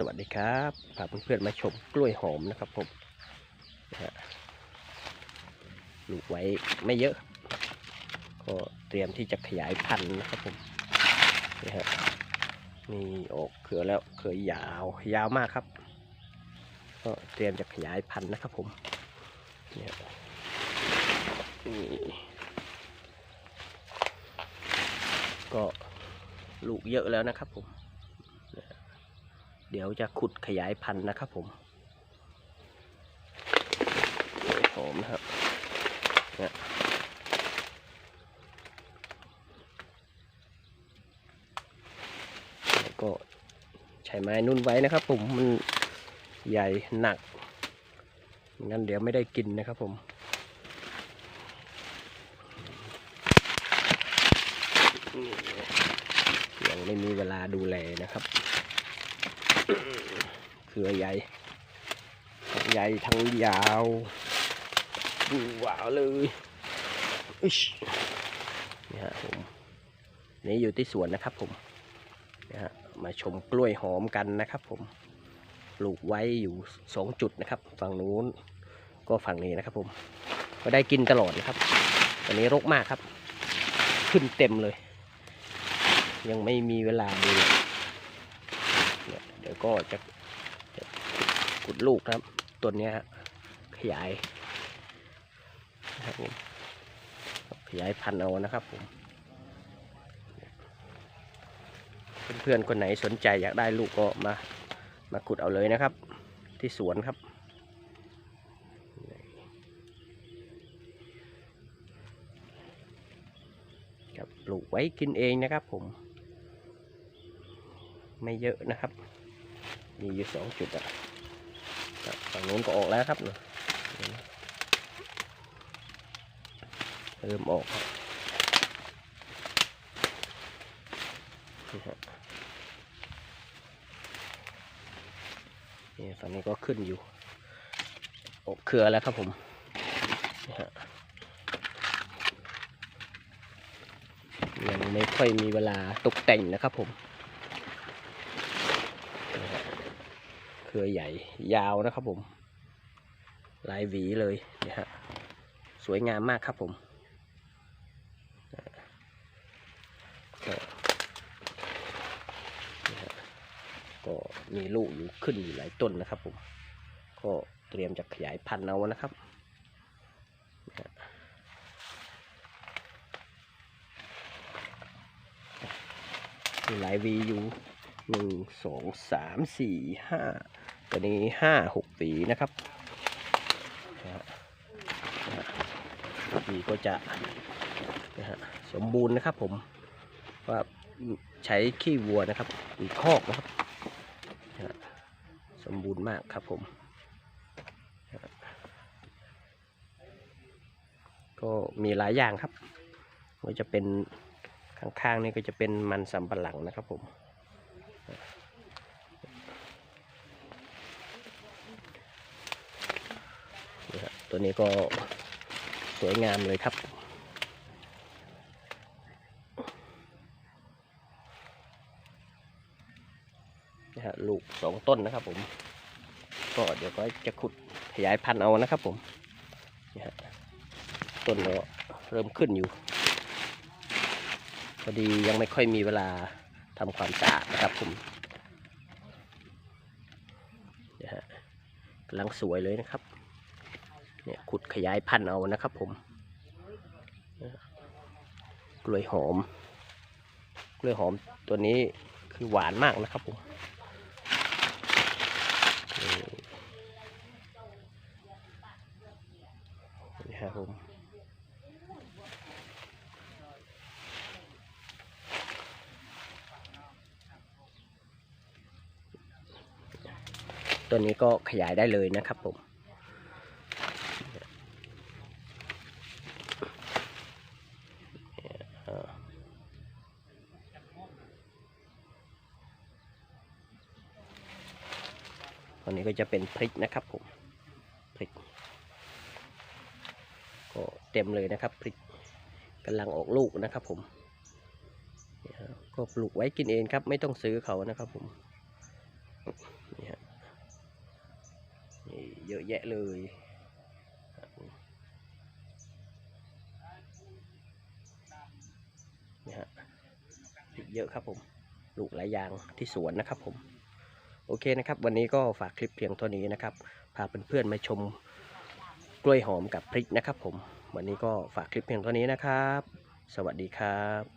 สวัสดีครับพาเพื่อนๆมาชมกล้วยหอมนะครับผมนะฮะปลูกไว้ไม่เยอะ ก็เตรียมที่จะขยายพันธุ์นะครับผมนี่ฮะนี่ออกเครือแล้วเครือยาวยาวมากครับ ก็เตรียมจะขยายพันธุ์นะครับผมเนี่ยนี่ก็ลูกเยอะแล้วนะครับผม ดี๋ยวจะขุดขยายพันธุ์นะครับผมหอมนะครับเนี่ยก็ใช้ไม้นุ่นไว้นะครับผมมันใหญ่หนักงั้นเดี๋ยวไม่ได้กินนะครับผมยังไม่มีเวลาดูแลนะครับ เครือใหญ่ทั้งใหญ่ทั้งยาวดูว้าวเลยอิชนี่ฮะผมนี่อยู่ที่สวนนะครับผมนะฮะมาชมกล้วยหอมกันนะครับผมปลูกไว้อยู่สองจุดนะครับ ฝั่งนู้นก็ฝั่งนี้นะครับผมก็ได้กินตลอดนะครับตอนนี้รกมากครับ ขึ้นเต็มเลย ยังไม่มีเวลาเนี่ยเดี๋ยวก็จะ ขุดลูกนะครับ ตัวนี้ฮะขยายนะครับผมขยายพันธุ์เอานะครับผมเพื่อนๆคนไหนสนใจอยากได้ลูกก็มามาขุดเอาเลยนะครับ ที่สวนครับครับปลูกไว้กินเองนะครับผม ไม่เยอะนะครับ มีอยู่สองจุดอะ ฝั่งนู้นก็ออกแล้วครับเนี่ยเริ่มออกนี่ฝั่งนี้ก็ขึ้นอยู่ ออกเครือแล้วครับผมยังไม่ค่อยมีเวลาตกแต่งนะครับผมนี่ฮะ เค รือใหญ่ยาวนะครับผมลายหวีเลยนี่ยฮะสวยงามมากครับผมก็มีลูกอยู่ขึ้นอยู่หลายต้นนะครับผม ก็เตรียมจะขยายพันธุ์เอานะครับมีหลายหวีอยู่ หนึ่งสองสามสี่ห้าตัวนี้ห้าหกปีนะครับสีก็จะนะฮะสมบูรณ์นะครับผมว่าใช้ขี้วัวนะครับอีกคอกนะครับสมบูรณ์มากครับผมก็มีหลายอย่างครับก็จะเป็นข้างๆนี่ก็จะเป็นมันสำปะหลังนะครับผม นี่ครับ ตัวนี้ก็สวยงามเลยครับ นะฮะลูกสองต้นนะครับผม ก็เดี๋ยวก็จะขุดขยายพันธุ์เอานะครับผมนี่ฮะต้นก็เริ่มขึ้นอยู่ พอดียังไม่ค่อยมีเวลาทำความสะอาดนะครับผมนี่ฮะกำลังสวยเลยนะครับ เนี่ยขุดขยายพันธุ์เอานะครับผมกล้วยหอม กล้วยหอมตัวนี้คือหวานมากนะครับผมนี่ครับผมตัวนี้ก็ขยายได้เลยนะครับผม ตัวนี้ก็จะเป็นพริกนะครับผมพริกก็เต็มเลยนะครับพริกกำลังออกลูกนะครับผมก็ปลูกไว้กินเองครับ ไม่ต้องซื้อเขานะครับผมนี่ฮะนี่เยอะแยะเลยนี่ฮะพริกเยอะครับผมปลูกหลายอย่างที่สวนนะครับผม โอเคนะครับ วันนี้ก็ฝากคลิปเพียงเท่านี้นะครับ พาเพื่อนๆมาชมกล้วยหอมกับพริกนะครับผม วันนี้ก็ฝากคลิปเพียงเท่านี้นะครับ สวัสดีครับ